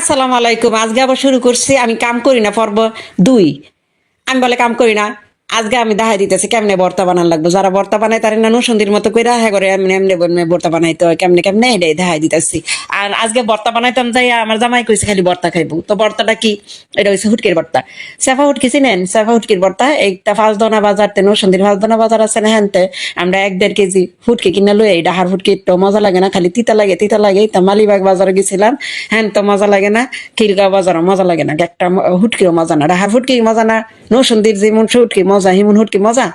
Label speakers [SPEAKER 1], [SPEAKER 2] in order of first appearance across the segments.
[SPEAKER 1] আসসালামু আলাইকুম। আজকে আবার শুরু করছি। আমি কাম করি না, পর্ব দুই। আমি বলে কাম করি না। আজকে আমি দেখাই দিতেছি কেমনে বর্তা বানান লাগবো। যারা বর্তা বানায় তারা না নসন্দির মতো করে হ্যাঁ করে এমনি এমনি বর্তা বানাইতে হয়, কেমনে কেমনে এটাই দেখাই দিতেছি। আর আজকে বর্তা বানাইতাম যাই আমার জামাই কইছে খালি বর্তা খাইবো। তো বর্তাটা কি? এটা হচ্ছে হুটকির বর্তা সেফা হুটকি চিনেন? সেফা হুটকির বর্তা একটা পাঁচ দনা বাজার তে নসন্দির পাঁচ দনা বাজার আছে না হ্যানতে আমরা এক দেড় কেজি ফুটকি কিনে লই এই ডাহার ফুটকি তো মজা লাগে না, খালি তিতা লাগে তিতা লাগে। তো মালিবাগ বাজারে গেছিলাম, হ্যান তো মজা লাগে না, খিলগাঁও বাজারও মজা লাগে না, একটা হুটকিও মজা না। ডাহার ফুটকি মজা না নসন্দির যেমন হুটকি মজা হিমন হুটকি মজা?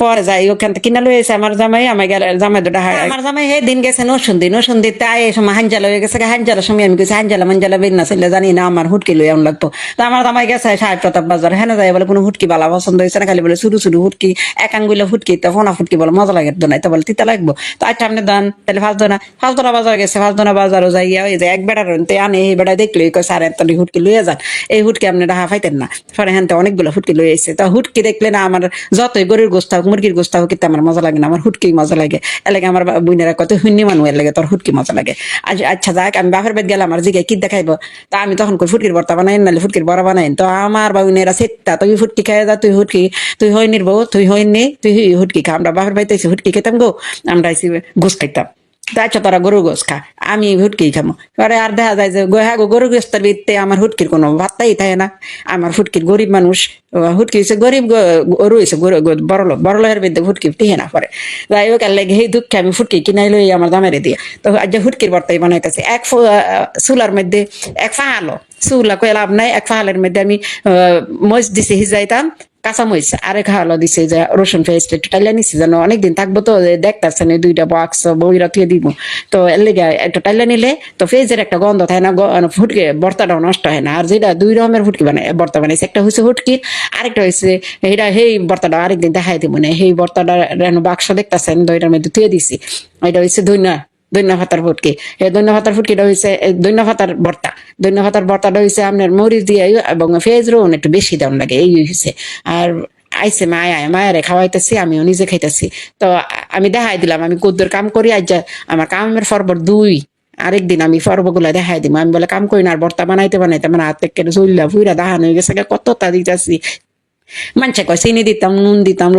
[SPEAKER 1] পরে যাই, ওখান থেকে কিনা এসে আমার জামাই আমার জামাই দুটা হাই আমার জামাই হে দিন গেছে নসুন্দি নসুন্দি তাই এই সময় হাঞ্জালা হয়ে গেছে হাঞ্জালার সময় আমি গেছি হাঞ্জালা, মাঞ্জালা বের না ছিল জানি না আমার হুটকি লই এমন লাগতো তো আমার জামাই গেছে সাহেব প্রতাপ বাজার হ্যাঁ যাই বলে কোনো হুটকি বালা পছন্দ হয়েছে না, খালি বলে শুরু শুরু হুটকি, এক আঙ্গুলে হুটকি, তো ফোনা ফুটকি বলে মজা লাগে তো নাই তো বলে, তিতা লাগবো। তো আচ্ছা আপনি দান তাহলে ফাঁস দোনা ফাঁস দোনা বাজার গেছে ফাঁস দোনা বাজারও যাইয়া ওই যে এক বেড়ার তে আনে, এই বেড়া দেখল এই সাড়ে এত হুটকি লইয়া যান এই হুটকি আপনি ডাহা ফাইতেন না। পরে হ্যাঁ অনেকগুলো হুটকি লই এসে তো হুটকি দেখলে না আমার যতই গরুর গোস্ত হোক মুরগির গোস্ত হোক আমার মজা লাগে না, আমার হুটকি মজা লাগে। এলাকে আমার বুইনেরা কত হুন্নি মানুষ লাগে তোর হুটকি মজা লাগে। আজ আচ্ছা যাক, আমি বাপের বেদ গেলাম আমার জিগায় কি দেখাইবো তা আমি তখন কই ফুটকির বর্তা বানাই নাহলে ফুটকির বড়া বানাই তো আমার বাবুনেরা সেটা তুই ফুটকি খাই যা, তুই হুটকি, তুই হইনি বউ, তুই হইনি, তুই হুটকি খা। আমরা বাপের বাড়িতে হুটকি খেতাম গো, আমরা গোস খাইতাম। আচ্ছা তোরা গরু গোস খা, আমি হুটকি খামো। পরে আর দেখা যায় যে হ্যাঁ গো গরু গোস্তের ভিত্তে আমার হুটকির কোনো ভাত্তাই থাকে না। আমার হুটকির গরিব মানুষ হুটকি হচ্ছে গরিব গরু হয়েছে বড় লোক, বড় লোকের ভিত্তে হুটকি টিহে না পরে। যাই হোক আর লেগে দুঃখে আমি ফুটকি কিনাই লই আমার দামেরে দিয়ে। তো আজ হুটকির বর্তাই বানাইতেছে, এক চুলার মধ্যে এক ফাহালো। চুলা কয়ে লাভ নাই, এক ফাহালের মধ্যে আমি মজ দিছে হিজাইতাম কাঁচা মরিচ আরেক হালো দিছে যে রসুন পেস্ট একটু টাইলা নিছি যেন অনেকদিন থাকব তো দেখতেছে না দুইটা বক্স বইরা থুয়ে দিব। তো এর লেগে একটু টাইলা নিলে তো ফেজের একটা গন্ধ থাকে না, গ- ফুটকে বর্তাটাও নষ্ট হয় না। আর যেটা দুই রকমের ফুটকি বানায় বর্তা বানাইছে, একটা হচ্ছে ফুটকি, আরেকটা হচ্ছে এটা সেই বর্তাটা আরেকদিন দেখাই দিব না। সেই বর্তাটা বাক্স দেখতেছেন, দইটার মধ্যে থুয়ে দিছি। এটা হচ্ছে ধন্যা দৈন্য ভাতার ফুটকি এই দৈন্য ভাতার ফুটকিটা হয়েছে দৈন্য ভাতার দৈন্য ভাতার হয়েছে আপনার মরিচ দিয়ে এবং ফেজ রোন একটু বেশি দাম লাগে, এই হয়েছে আর আইসে মায়া, মায়ারে খাওয়াইতেছি, আমিও নিজে খাইতেছি। তো আমি দেখাই দিলাম, আমি কুদ্দুর কাম করি আজ আমার কামের ফরবর দুই। আরেকদিন আমি ফর্বগুলা দেখাই দিব আমি বলে কাম করি না, আর বর্তা বানাইতে বানাইতে মানে হাত থেকে চুল্লা ফুইরা দাহান হয়ে গেছে কত তা দিতেছি। মানছে কয় চিনি দিতাম, নুন দিতাম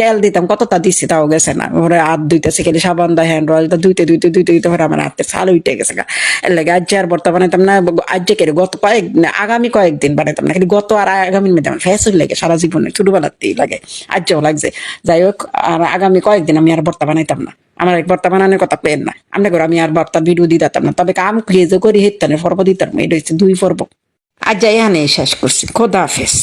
[SPEAKER 1] তেল দিতাম, কতটা দিচ্ছি তাও গেছে না। ওরে হাত ধুইতেছে খালি সাবান দা হ্যান্ড অয়েল তা ধুইতে ধুইতে ধুইতে ধুইতে পরে আমার হাতে ছাল উঠে গেছে গা। এর লাগে আজ আর বর্তা বানাইতাম না আজ কেড়ে গত কয়েক আগামী কয়েকদিন বানাইতাম না খালি গত আর আগামীর মধ্যে আমার ফ্যাস লাগে সারা জীবনে, ছোটবেলাতেই লাগে আজও লাগছে। যাই হোক, আর আগামী কয়েকদিন আমি আর বর্তা বানাইতাম না। আমার এক বর্তা বানানোর কথা পেন না। আমরা করে আমি আর বর্তার ভিডিও দিতাম না, তবে কাম খেয়ে যে করি হেতানে পর্ব দিতাম, এটা হচ্ছে দুই পর্ব। আজ যাই এখানে শেষ করছি, খোদা হাফেজ।